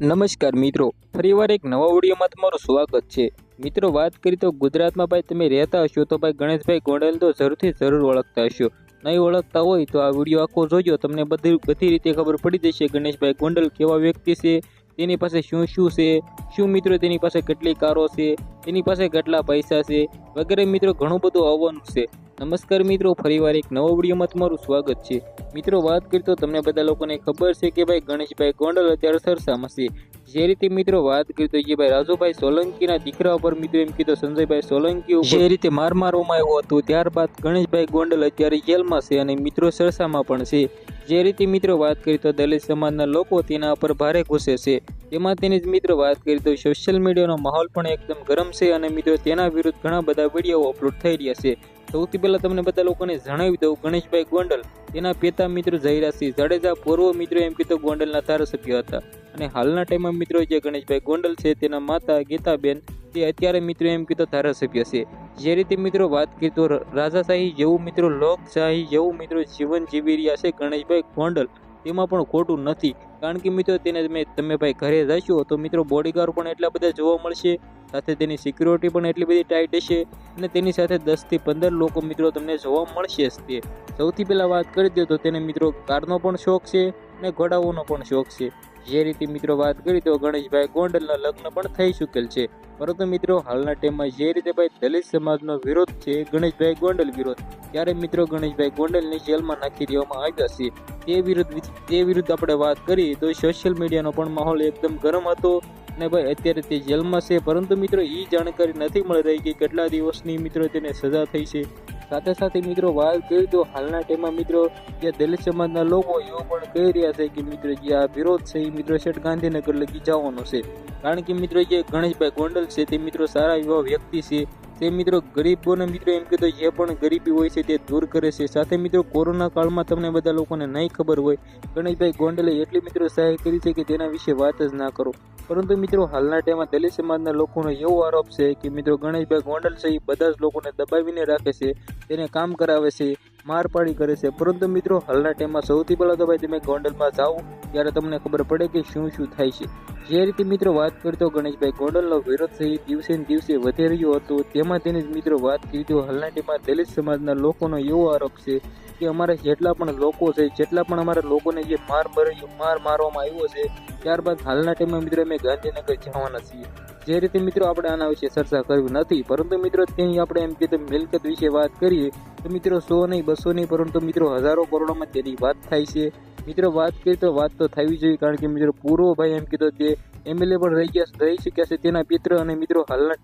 નમસ્કાર મિત્રો ફરીવાર એક નવા ઓડિયોમાં તમારું સ્વાગત છે. મિત્રો, વાત કરી તો ગુજરાતમાં ભાઈ તમે રહેતા હશો તો ભાઈ ગણેશભાઈ ગોંડલ તો જરૂરથી જરૂર ઓળખતા હશો. નહીં ઓળખતા હોય તો આ વીડિયો આખો જોજો, તમને બધી બધી રીતે ખબર પડી જશે ગણેશભાઈ ગોંડલ કેવા વ્યક્તિ છે, તેની પાસે શું શું છે, શું મિત્રો તેની પાસે કેટલી કારો છે, તેની પાસે કેટલા પૈસા છે, વગેરે મિત્રો ઘણું બધું આવવાનું છે. નમસ્કાર મિત્રો, ફરીવાર એક નવો વિડીયોમાં તમારું સ્વાગત છે. મિત્રો, વાત કરી તો તમને બધા લોકોને ખબર છે કે ભાઈ ગણેશભાઈ ગોંડલ અત્યારે સરસામાં છે. જે રીતે મિત્રો વાત કરી તો જે ભાઈ રાજુભાઈ સોલંકીના દીકરા ઉપર મિત્રો એમ કીધો, સંજયભાઈ સોલંકી ઉપર. જે રીતે માર મારવામાં આવ્યો હતો, ત્યારબાદ ગણેશભાઈ ગોંડલ અત્યારે જેલમાં છે અને મિત્રો સરસામાં પણ છે. જે રીતે મિત્રો વાત કરી તો દલિત સમાજના લોકો તેના પર ભારે ગુસ્સે છે. તેમાં તેની જ મિત્રો વાત કરી તો સોશિયલ મીડિયાનો માહોલ પણ એકદમ ગરમ છે અને મિત્રો તેના વિરુદ્ધ ઘણા બધા વીડિયો અપલોડ થઈ રહ્યા છે. સૌથી પહેલાં તમને બધા લોકોને જણાવી દઉં, ગણેશભાઈ ગોંડલ, તેના પિતા મિત્રો જયરાજસિંહ જાડેજા, પૂર્વ મિત્રો એમ કીધું ગોંડલના ધારાસભ્ય હતા. અને હાલના ટાઈમમાં મિત્રો જે ગણેશભાઈ ગોંડલ છે, તેના માતા ગીતાબેન, તે અત્યારે મિત્રો એમ કીધું ધારાસભ્ય છે. જે રીતે મિત્રો વાત કરી તો રાજાશાહી જેવું મિત્રો, લોકશાહી જેવું મિત્રો જીવન જીવી રહ્યા છે ગણેશભાઈ ગોંડલ. તેમાં પણ ખોટું નથી. કારણ કે મિત્રો તેને તમે તમે ભાઈ ઘરે જશો તો મિત્રો બોડીગાર્ડ પણ એટલા બધા જોવા મળશે, સાથે તેની સિક્યુરિટી પણ એટલી બધી ટાઈટ હશે, અને તેની સાથે દસથી પંદર લોકો મિત્રો તમને જોવા મળશે જ તે. સૌથી પહેલાં વાત કરી દો તો તેને મિત્રો કારનો પણ શોખ છે, અને ઘોડાઓનો પણ શોખ છે. જે રીતે મિત્રો વાત કરી તો ગણેશભાઈ ગોંડલના લગ્ન પણ થઈ ચૂકેલ છે. પરંતુ મિત્રો હાલના ટાઈમમાં જે રીતે ભાઈ દલિત સમાજનો વિરોધ છે, ગણેશભાઈ ગોંડલ વિરોધ ત્યારે મિત્રો ગણેશભાઈ ગોંડલને જેલમાં નાખી દેવામાં આવ્યા છે. તે વિરુદ્ધ તે વિરુદ્ધ આપણે વાત કરીએ તો સોશિયલ મીડિયાનો પણ માહોલ એકદમ ગરમ હતો અને ભાઈ અત્યારે તે જેલમાં છે. પરંતુ મિત્રો એ જાણકારી નથી મળી રહી કે કેટલા દિવસની મિત્રો તેને સજા થઈ છે. સાથે સાથે મિત્રો વાત કરી તો હાલના ટાઈમમાં મિત્રો જે દલિત સમાજના લોકો એવો પણ કહી રહ્યા છે કે મિત્રો જે આ વિરોધ છે એ મિત્રો શેઠ ગાંધીનગર લગી જવાનો છે. કારણ કે મિત્રો જે ગણેશભાઈ ગોંડલ છે તે મિત્રો સારા એવા વ્યક્તિ છે. તે મિત્રો ગરીબોને મિત્રો એમ કીધું જે પણ ગરીબી હોય છે તે દૂર કરે છે. સાથે મિત્રો કોરોના કાળમાં તમને બધા લોકોને નહીં ખબર હોય, ગણેશભાઈ ગોંડલે એટલી મિત્રો સહાય કરી છે કે તેના વિશે વાત જ ના કરો. પરંતુ મિત્રો હાલના ટાઈમમાં દલિત સમાજના લોકોનો એવો આરોપ છે કે મિત્રો ગણેશભાઈ ગોંડલ છે એ બધા જ લોકોને દબાવીને રાખે છે, તેને કામ કરાવે છે. મારપાડી કરે છે. પરંતુ મિત્રો, હાલના ટાઈમમાં સૌથી પહેલાં તો ભાઈ તમે ગોંડલમાં જાઓ, ત્યારે તમને ખબર પડે કે શું શું થાય છે. જે રીતે મિત્રો વાત કરતો ગણેશભાઈ, ગોંડલનો વિરોધ સહિત દિવસે ને દિવસે વધી રહ્યો હતો. તેમાં તેની જ મિત્રો વાત કરી તો હાલના ટાઈમમાં દલિત સમાજના લોકોનો એવો આરોપ છે કે અમારા જેટલા પણ લોકો છે, જેટલા પણ અમારા લોકોને જે માર મર્યો, માર મારવામાં આવ્યો છે, ત્યારબાદ હાલના ટાઈમમાં મિત્રો અમે ગાંધીનગર જવાના છીએ. જે રીતે મિત્રો આપણે આના વિશે ચર્ચા કરવી નથી, પરંતુ મિત્રો, ત્યાં આપણે એમ કે મિલકત વિશે વાત કરીએ તો મિત્રો સો નહીં, બસો નહીં, પરંતુ મિત્રો હજારો કરોડોમાં તેની વાત થાય છે. મિત્રો વાત કરીએ તો વાત તો થવી જોઈએ, કારણ કે મિત્રો પૂર્વ ભાઈ એમ કીધો તે એમએલએ પણ રહી ગયા, રહી શક્યા છે તેના પિત્ર અને મિત્રો હાલના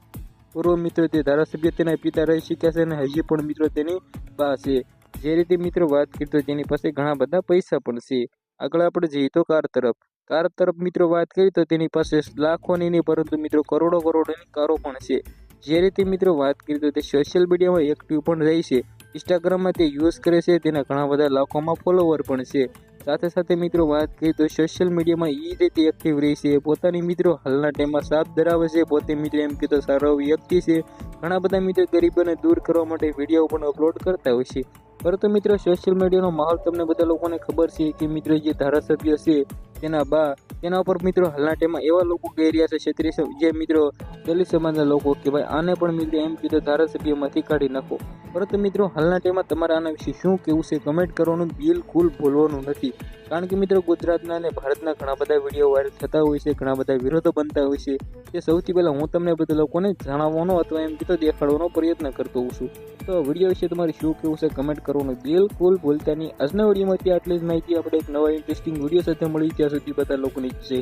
પૂર્વ મિત્રો તે ધારાસભ્ય તેના પિતા રહી શક્યા છે અને હજી પણ મિત્રો તેની પાસે જે રીતે મિત્રો વાત કરી તો તેની પાસે ઘણા બધા પૈસા પણ છે. આગળ આપણે જઈએ તો કાર તરફ. કાર તરફ મિત્રો વાત કરી તો તેની પાસે લાખોની નહીં પરંતુ મિત્રો કરોડો કરોડોની કારો પણ છે. જે રીતે મિત્રો વાત કરી તો તે સોશિયલ મીડિયામાં એક્ટિવ પણ રહી છે. ઇન્સ્ટાગ્રામમાં તે યુઝ કરે છે, તેના ઘણા બધા લાખોમાં ફોલોવર પણ છે. સાથે સાથે મિત્રો, વાત કરીએ તો સોશિયલ મીડિયામાં એ રીતે એક્ટિવ રહી છે. પોતાની મિત્રો હાલના ટાઈમમાં સાથ ધરાવે છે. પોતે મિત્રો એમ કીધો સારો વ્યક્તિ છે. ઘણા બધા મિત્રો ગરીબોને દૂર કરવા માટે વીડિયો પણ અપલોડ કરતા હોય છે. પરંતુ મિત્રો સોશિયલ મીડિયાનો માહોલ તમને બધા લોકોને ખબર છે કે મિત્રો જે ધારાસભ્ય છે, તેના બા, તેના ઉપર મિત્રો હાલના ટાઈમમાં એવા લોકો કહી રહ્યા છે, ક્ષત્રિય જે મિત્રો, દલિત સમાજના લોકો કે ભાઈ આને પણ મિત્રો એમ કીધું ધારાસભ્યમાંથી કાઢી નાખો. પરંતુ મિત્રો, હાલના ટાઈમમાં તમારે આના વિશે શું કહેવું છે કમેન્ટ કરવાનું બિલકુલ ભૂલવાનું નથી. કારણ કે મિત્રો, ગુજરાતના અને ભારતના ઘણા બધા વીડિયો વાયરલ થતા હોય છે, ઘણા બધા વિરોધો બનતા હોય છે. તે સૌથી પહેલાં હું તમને બધા લોકોને જણાવવાનો અથવા એમ કીધું, દેખાડવાનો પ્રયત્ન કરતો હોઉં છું. તો વીડિયો વિશે તમારે શું કહેવું છે કમેન્ટ કરવાનું બિલકુલ ભૂલતા નહીં. આજના વિડીયોમાં આટલી જ માહિતી, આપણે એક નવા ઇન્ટરેસ્ટિંગ વીડિયો સાથે મળી ત્યાં સુધી બધા લોકોની જય